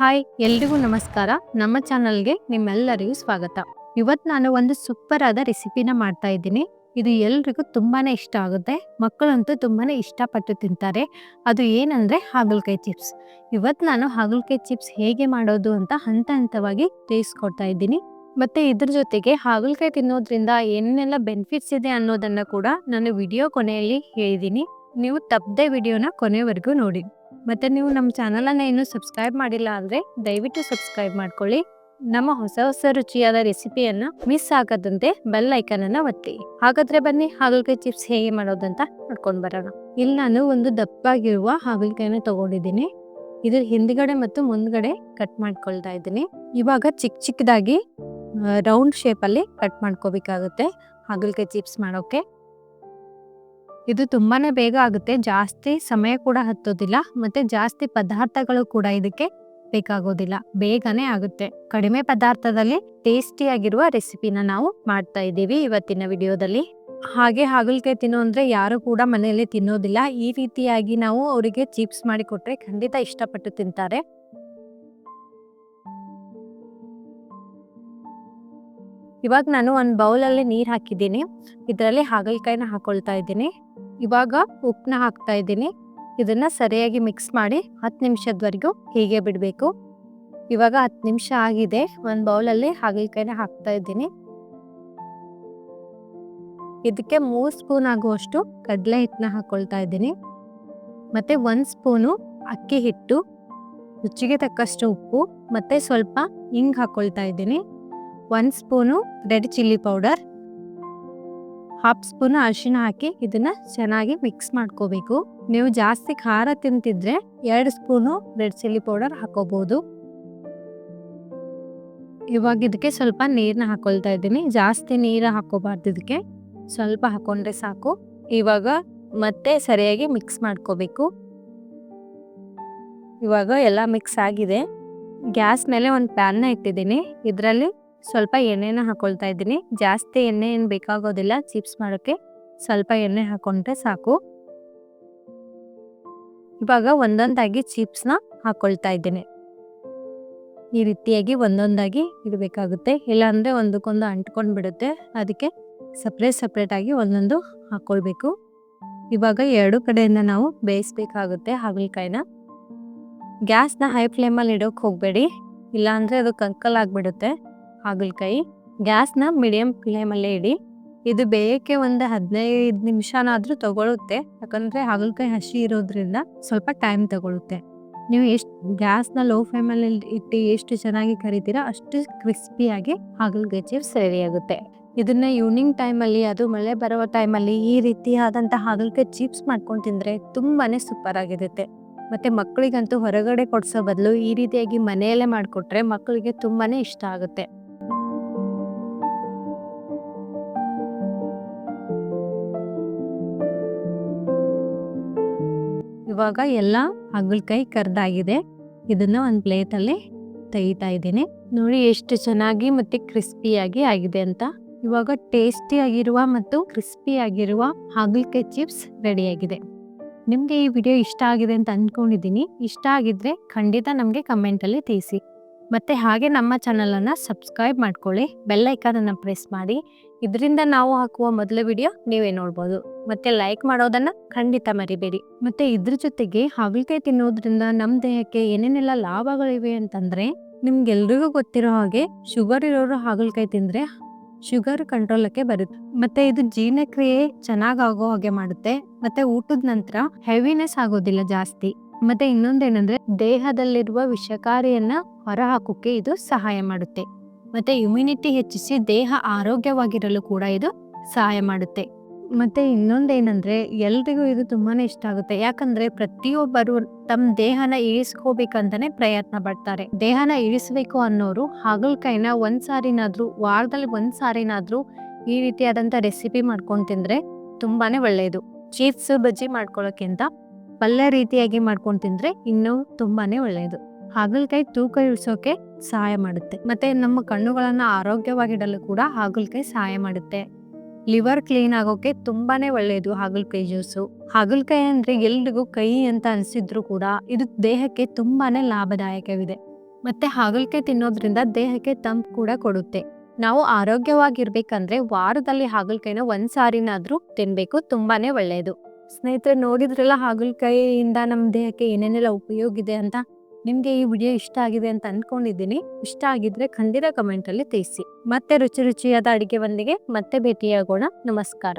Hi, ಎಲ್ರಿಗೂ ನಮಸ್ಕಾರ. ನಮ್ಮ ಚಾನಲ್ಗೆ ನಿಮ್ಮೆಲ್ಲರಿಗೂ ಸ್ವಾಗತ. ಇವತ್ತು ನಾನು ಒಂದು ಸೂಪರ್ ಆದ ರೆಸಿಪಿನ ಮಾಡ್ತಾ ಇದ್ದೀನಿ. ಇದು ಎಲ್ರಿಗೂ ತುಂಬಾನೇ ಇಷ್ಟ ಆಗುತ್ತೆ. ಮಕ್ಕಳಂತೂ ತುಂಬಾನೇ ಇಷ್ಟಪಟ್ಟು ತಿಂತಾರೆ. ಅದು ಏನಂದ್ರೆ ಹಾಗಲಕಾಯಿ ಚಿಪ್ಸ್. ಇವತ್ತು ನಾನು ಹಾಗಲಕಾಯಿ ಚಿಪ್ಸ್ ಹೇಗೆ ಮಾಡೋದು ಅಂತ ಹಂತ ಹಂತವಾಗಿ ತಿಳಿಸ್ಕೊಡ್ತಾ ಇದ್ದೀನಿ. ಮತ್ತೆ ಇದ್ರ ಜೊತೆಗೆ ಹಾಗಲಕಾಯಿ ತಿನ್ನೋದ್ರಿಂದ ಏನೆಲ್ಲ ಬೆನಿಫಿಟ್ಸ್ ಇದೆ ಅನ್ನೋದನ್ನ ಕೂಡ ನಾನು ವಿಡಿಯೋ ಕೊನೆಯಲ್ಲಿ ಹೇಳಿದ್ದೀನಿ. ನೀವು ತಪ್ಪದೆ ವಿಡಿಯೋನ ಕೊನೆವರೆಗೂ ನೋಡಿ. ಮತ್ತೆ ನೀವು ನಮ್ಮ ಚಾನಲನ್ನು ಇನ್ನೂ ಸಬ್ಸ್ಕ್ರೈಬ್ ಮಾಡಿಲ್ಲ ಅಂದರೆ ದಯವಿಟ್ಟು ಸಬ್ಸ್ಕ್ರೈಬ್ ಮಾಡ್ಕೊಳ್ಳಿ. ನಮ್ಮ ಹೊಸ ಹೊಸ ರುಚಿಯಾದ ರೆಸಿಪಿಯನ್ನು ಮಿಸ್ ಆಗದಂತೆ ಬೆಲ್ ಐಕನ್ ಅನ್ನ ಒತ್ತಿ. ಹಾಗಾದ್ರೆ ಬನ್ನಿ ಹಾಗಲಕಾಯಿ ಚಿಪ್ಸ್ ಹೇಗೆ ಮಾಡೋದಂತ ನೋಡ್ಕೊಂಡು ಬರೋಣ. ಇಲ್ಲಿ ನಾನು ಒಂದು ದಪ್ಪಾಗಿರುವ ಹಾಗಲಕಾಯಿನ ತಗೊಂಡಿದ್ದೀನಿ. ಇದರ ಹಿಂದ್ಗಡೆ ಮತ್ತು ಮುಂದ್ಗಡೆ ಕಟ್ ಮಾಡ್ಕೊಳ್ತಾ ಇದ್ದೀನಿ. ಇವಾಗ ಚಿಕ್ಕ ಚಿಕ್ಕದಾಗಿ ರೌಂಡ್ ಶೇಪಲ್ಲಿ ಕಟ್ ಮಾಡ್ಕೋಬೇಕಾಗುತ್ತೆ ಹಾಗಲಕಾಯಿ ಚಿಪ್ಸ್ ಮಾಡೋಕೆ. ಇದು ತುಂಬಾನೇ ಬೇಗ ಆಗುತ್ತೆ. ಜಾಸ್ತಿ ಸಮಯ ಕೂಡ ಹತ್ತೋದಿಲ್ಲ. ಮತ್ತೆ ಜಾಸ್ತಿ ಪದಾರ್ಥಗಳು ಕೂಡ ಇದಕ್ಕೆ ಬೇಕಾಗೋದಿಲ್ಲ. ಬೇಗನೆ ಆಗುತ್ತೆ. ಕಡಿಮೆ ಪದಾರ್ಥದಲ್ಲಿ ಟೇಸ್ಟಿಯಾಗಿರುವ ರೆಸಿಪಿನ ನಾವು ಮಾಡ್ತಾ ಇದ್ದೀವಿ ಇವತ್ತಿನ ವಿಡಿಯೋದಲ್ಲಿ. ಹಾಗೆ ಹಾಗಲಕಾಯಿ ತಿನ್ನೋ ಅಂದ್ರೆ ಯಾರು ಕೂಡ ಮನೆಯಲ್ಲಿ ತಿನ್ನೋದಿಲ್ಲ. ಈ ರೀತಿಯಾಗಿ ನಾವು ಅವರಿಗೆ ಚಿಪ್ಸ್ ಮಾಡಿ ಕೊಟ್ರೆ ಖಂಡಿತ ಇಷ್ಟಪಟ್ಟು ತಿಂತಾರೆ. ಇವಾಗ ನಾನು ಒಂದು ಬೌಲಲ್ಲಿ ನೀರು ಹಾಕಿದ್ದೀನಿ. ಇದರಲ್ಲಿ ಹಾಗಲಕಾಯಿನ ಹಾಕೊಳ್ತಾ ಇದ್ದೀನಿ. ಇವಾಗ ಉಪ್ಪನ್ನ ಹಾಕ್ತಾ ಇದ್ದೀನಿ. ಇದನ್ನು ಸರಿಯಾಗಿ ಮಿಕ್ಸ್ ಮಾಡಿ ಹತ್ತು ನಿಮಿಷದವರೆಗೂ ಹೀಗೆ ಬಿಡಬೇಕು. ಇವಾಗ ಹತ್ತು ನಿಮಿಷ ಆಗಿದೆ. ಒಂದು ಬೌಲಲ್ಲಿ ಹಾಗಲಕಾಯಿನ ಹಾಕ್ತಾ ಇದ್ದೀನಿ. ಇದಕ್ಕೆ ಮೂರು ಸ್ಪೂನ್ ಆಗುವಷ್ಟು ಕಡಲೆ ಹಿಟ್ಟನ್ನ ಹಾಕೊಳ್ತಾ ಇದ್ದೀನಿ. ಮತ್ತು ಒಂದು ಸ್ಪೂನು ಅಕ್ಕಿ ಹಿಟ್ಟು, ರುಚಿಗೆ ತಕ್ಕಷ್ಟು ಉಪ್ಪು, ಮತ್ತು ಸ್ವಲ್ಪ ಹಿಂಗ್ ಹಾಕ್ಕೊಳ್ತಾ ಇದ್ದೀನಿ. ಒಂದು spoon red chilli powder half spoon ಅರಿಶಿನ ಹಾಕಿ ಇದನ್ನ ಚೆನ್ನಾಗಿ ಮಿಕ್ಸ್ ಮಾಡ್ಕೋಬೇಕು. ನೀವು ಜಾಸ್ತಿ ಖಾರ ತಿಂತಿದ್ರೆ ಎರಡು ಸ್ಪೂನು ರೆಡ್ ಚಿಲ್ಲಿ ಪೌಡರ್ ಹಾಕೋಬಹುದು ಇವಾಗ ಇದಕ್ಕೆ ಸ್ವಲ್ಪ ನೀರನ್ನ ಹಾಕೊಳ್ತಾ ಇದ್ದೀನಿ. ಜಾಸ್ತಿ ನೀರು ಹಾಕೋಬಾರ್ದು ಇದಕ್ಕೆ. ಸ್ವಲ್ಪ ಹಾಕೊಂಡ್ರೆ ಸಾಕು. ಇವಾಗ ಮತ್ತೆ ಸರಿಯಾಗಿ ಮಿಕ್ಸ್ ಮಾಡ್ಕೋಬೇಕು. ಇವಾಗ ಎಲ್ಲ ಮಿಕ್ಸ್ ಆಗಿದೆ. ಗ್ಯಾಸ್ ಮೇಲೆ ಒಂದು ಪ್ಯಾನ್ನ ಇಟ್ಟಿದ್ದೀನಿ. ಇದರಲ್ಲಿ ಸ್ವಲ್ಪ ಎಣ್ಣೆನ ಹಾಕೊಳ್ತಾ ಇದ್ದೀನಿ. ಜಾಸ್ತಿ ಎಣ್ಣೆ ಏನು ಬೇಕಾಗೋದಿಲ್ಲ, ಚಿಪ್ಸ್ ಮಾಡೋಕ್ಕೆ ಸ್ವಲ್ಪ ಎಣ್ಣೆ ಹಾಕೊಂಡ್ರೆ ಸಾಕು. ಇವಾಗ ಒಂದೊಂದಾಗಿ ಚಿಪ್ಸ್ನ ಹಾಕೊಳ್ತಾ ಇದ್ದೀನಿ. ಈ ರೀತಿಯಾಗಿ ಒಂದೊಂದಾಗಿ ಇಡಬೇಕಾಗುತ್ತೆ ಇಲ್ಲಾಂದರೆ ಒಂದಕ್ಕೊಂದು ಅಂಟ್ಕೊಂಡು ಬಿಡುತ್ತೆ. ಅದಕ್ಕೆ ಸಪ್ರೇಟ್ ಸಪ್ರೇಟಾಗಿ ಒಂದೊಂದು ಹಾಕ್ಕೊಳ್ಬೇಕು ಇವಾಗ ಎರಡು ಕಡೆಯಿಂದ ನಾವು ಬೇಯಿಸ್ಬೇಕಾಗುತ್ತೆ ಹಾಗಲಕಾಯಿನ. ಗ್ಯಾಸ್ನ ಹೈ ಫ್ಲೇಮಲ್ಲಿ ಇಡೋಕೆ ಹೋಗಬೇಡಿ. ಇಲ್ಲಾಂದರೆ ಅದು ಕಂಕಲ್ ಆಗಿಬಿಡುತ್ತೆ. ಹಾಗಲಕಾಯಿ ಗ್ಯಾಸ್ನ ಮೀಡಿಯಂ ಫ್ಲೇಮಲ್ಲೇ ಇಡಿ. ಇದು ಬೇಯಕ್ಕೆ ಒಂದು ಹದಿನೈದು ನಿಮಿಷನಾದರೂ ತಗೊಳುತ್ತೆ. ಯಾಕಂದರೆ ಹಾಗಲಕಾಯಿ ಹಸಿ ಇರೋದ್ರಿಂದ ಸ್ವಲ್ಪ ಟೈಮ್ ತಗೊಳುತ್ತೆ. ನೀವು ಎಷ್ಟು ಗ್ಯಾಸ್ನ ಲೋ ಫ್ಲೇಮಲ್ಲಿ ಇಟ್ಟು ಎಷ್ಟು ಚೆನ್ನಾಗಿ ಕರಿತೀರಾ ಅಷ್ಟು ಕ್ರಿಸ್ಪಿಯಾಗಿ ಹಾಗಲಕಾಯಿ ಚಿಪ್ಸ್ ರೆಡಿಯಾಗುತ್ತೆ ಇದನ್ನು ಈವ್ನಿಂಗ್ ಟೈಮಲ್ಲಿ ಅದು ಮಳೆ ಬರುವ ಟೈಮಲ್ಲಿ ಈ ರೀತಿಯಾದಂಥ ಹಾಗಲಕಾಯಿ ಚಿಪ್ಸ್ ಮಾಡ್ಕೊಂಡು ತಿಂದರೆ ತುಂಬಾನೇ ಸೂಪರ್ ಆಗಿರುತ್ತೆ. ಮತ್ತು ಮಕ್ಕಳಿಗಂತೂ ಹೊರಗಡೆ ಕೊಡಿಸೋ ಬದಲು ಈ ರೀತಿಯಾಗಿ ಮನೆಯಲ್ಲೇ ಮಾಡಿಕೊಟ್ರೆ ಮಕ್ಕಳಿಗೆ ತುಂಬಾ ಇಷ್ಟ ಆಗುತ್ತೆ. ಇವಾಗ ಎಲ್ಲ ಹಾಗಲಕಾಯಿ ಕರ್ದಾಗಿದೆ. ಇದನ್ನ ಒಂದು ಪ್ಲೇಟಲ್ಲಿ ತೆಗಿತಾ ಇದ್ದೀನಿ. ನೋಡಿ ಎಷ್ಟು ಚೆನ್ನಾಗಿ ಮತ್ತೆ ಕ್ರಿಸ್ಪಿಯಾಗಿ ಆಗಿದೆ ಅಂತ. ಇವಾಗ ಟೇಸ್ಟಿ ಆಗಿರುವ ಮತ್ತು ಕ್ರಿಸ್ಪಿ ಆಗಿರುವ ಹಾಗಲಕಾಯಿ ಚಿಪ್ಸ್ ರೆಡಿಯಾಗಿದೆ ನಿಮಗೆ ಈ ವಿಡಿಯೋ ಇಷ್ಟ ಆಗಿದೆ ಅಂತ ಅಂದ್ಕೊಂಡಿದ್ದೀನಿ ಇಷ್ಟ ಆಗಿದ್ರೆ ಖಂಡಿತ ನಮಗೆ ಕಮೆಂಟಲ್ಲಿ ತಿಳಿಸಿ. ಮತ್ತು ಹಾಗೆ ನಮ್ಮ ಚಾನಲನ್ನು ಸಬ್ಸ್ಕ್ರೈಬ್ ಮಾಡ್ಕೊಳ್ಳಿ, ಬೆಲ್ ಐಕಾನನ್ನು ಪ್ರೆಸ್ ಮಾಡಿ. ಇದರಿಂದ ನಾವು ಹಾಕುವ ಮೊದಲ ವಿಡಿಯೋ ನೀವೇ ನೋಡ್ಬೋದು. ಮತ್ತೆ ಲೈಕ್ ಮಾಡೋದನ್ನ ಖಂಡಿತ ಮರಿಬೇಡಿ. ಮತ್ತೆ ಇದ್ರ ಜೊತೆಗೆ ಹಾಗಲಕಾಯಿ ತಿನ್ನೋದ್ರಿಂದ ನಮ್ಮ ದೇಹಕ್ಕೆ ಏನೇನೆಲ್ಲ ಲಾಭಗಳಿವೆ ಅಂತಂದ್ರೆ, ನಿಮ್ಗೆಲ್ರಿಗೂ ಗೊತ್ತಿರೋ ಹಾಗೆ ಶುಗರ್ ಇರೋರು ಹಾಗಲಕಾಯಿ ತಿಂದರೆ ಶುಗರ್ ಕಂಟ್ರೋಲಕ್ಕೆ ಬರುತ್ತೆ. ಮತ್ತೆ ಇದು ಜೀರ್ಣಕ್ರಿಯೆ ಚೆನ್ನಾಗಾಗೋ ಹಾಗೆ ಮಾಡುತ್ತೆ. ಮತ್ತೆ ಊಟದ ನಂತರ ಹೆವಿನೆಸ್ ಆಗೋದಿಲ್ಲ ಜಾಸ್ತಿ. ಮತ್ತೆ ಇನ್ನೊಂದೇನಂದ್ರೆ ದೇಹದಲ್ಲಿರುವ ವಿಷಕಾರಿಯನ್ನ ಹೊರಹಾಕೋಕೆ ಇದು ಸಹಾಯ ಮಾಡುತ್ತೆ. ಮತ್ತೆ ಇಮ್ಯುನಿಟಿ ಹೆಚ್ಚಿಸಿ ದೇಹ ಆರೋಗ್ಯವಾಗಿರಲು ಕೂಡ ಇದು ಸಹಾಯ ಮಾಡುತ್ತೆ. ಮತ್ತೆ ಇನ್ನೊಂದೇನಂದ್ರೆ ಎಲ್ರಿಗೂ ಇದು ತುಂಬಾನೇ ಇಷ್ಟ ಆಗುತ್ತೆ. ಯಾಕಂದ್ರೆ ಪ್ರತಿಯೊಬ್ಬರು ತಮ್ಮ ದೇಹನ ಇಳಿಸ್ಕೋಬೇಕಂತಾನೆ ಪ್ರಯತ್ನ ಪಡ್ತಾರೆ. ದೇಹನ ಇಳಿಸ್ಬೇಕು ಅನ್ನೋರು ಹಾಗಲಕಾಯಿನ ಒಂದ್ ಸಾರಿನಾದ್ರೂ, ವಾರದಲ್ಲಿ ಒಂದ್ ಸಾರಿನಾದ್ರೂ ಈ ರೀತಿಯಾದಂತ ರೆಸಿಪಿ ಮಾಡ್ಕೊಂಡು ತಿಂದ್ರೆ ತುಂಬಾನೇ ಒಳ್ಳೆಯದು ಚೀಪ್ಸ್ ಬಜ್ಜಿ ಮಾಡ್ಕೊಳ್ಳೋಕ್ಕಿಂತ ಪಲ್ಯ ರೀತಿಯಾಗಿ ಮಾಡ್ಕೊಂಡು ತಿಂದ್ರೆ ಇನ್ನೂ ತುಂಬಾನೇ ಒಳ್ಳೆಯದು. ಹಾಗಲಕಾಯಿ ತೂಕ ಇಳಿಸೋಕೆ ಸಹಾಯ ಮಾಡುತ್ತೆ. ಮತ್ತೆ ನಮ್ಮ ಕಣ್ಣುಗಳನ್ನ ಆರೋಗ್ಯವಾಗಿಡಲು ಕೂಡ ಹಾಗಲಕಾಯಿ ಸಹಾಯ ಮಾಡುತ್ತೆ. ಲಿವರ್ ಕ್ಲೀನ್ ಆಗೋಕೆ ತುಂಬಾನೇ ಒಳ್ಳೆಯದು ಹಾಗಲಕಾಯಿ ಜ್ಯೂಸು. ಹಾಗಲಕಾಯಿ ಅಂದ್ರೆ ಎಲ್ರಿಗೂ ಕೈ ಅಂತ ಅನ್ಸಿದ್ರು ಕೂಡ ಇದು ದೇಹಕ್ಕೆ ತುಂಬಾನೇ ಲಾಭದಾಯಕವಿದೆ. ಮತ್ತೆ ಹಾಗಲಕಾಯಿ ತಿನ್ನೋದ್ರಿಂದ ದೇಹಕ್ಕೆ ತಂಪು ಕೂಡ ಕೊಡುತ್ತೆ. ನಾವು ಆರೋಗ್ಯವಾಗಿರ್ಬೇಕಂದ್ರೆ ವಾರದಲ್ಲಿ ಹಾಗಲಕಾಯಿನ ಒಂದ್ ಸಾರಿನಾದ್ರೂ ತಿನ್ಬೇಕು, ತುಂಬಾನೇ ಒಳ್ಳೆಯದು. ಸ್ನೇಹಿತರೆ, ನೋಡಿದ್ರಲ್ಲ ಹಾಗಲಕಾಯಿಯಿಂದ ನಮ್ಮ ದೇಹಕ್ಕೆ ಏನೇನೆಲ್ಲ ಉಪಯೋಗ ಇದೆ ಅಂತ? ನಿಮಗೆ ಈ ವಿಡಿಯೋ ಇಷ್ಟ ಆಗಿದೆ ಅಂತ ಅನ್ಕೊಂಡಿದ್ದೀನಿ. ಇಷ್ಟ ಆಗಿದ್ರೆ ಖಂಡಿತ ಕಮೆಂಟಲ್ಲಿ ತಿಳಿಸಿ. ಮತ್ತೆ ರುಚಿ ರುಚಿಯಾದ ಅಡಿಗೆ ಮತ್ತೆ ಭೇಟಿಯಾಗೋಣ. ನಮಸ್ಕಾರ.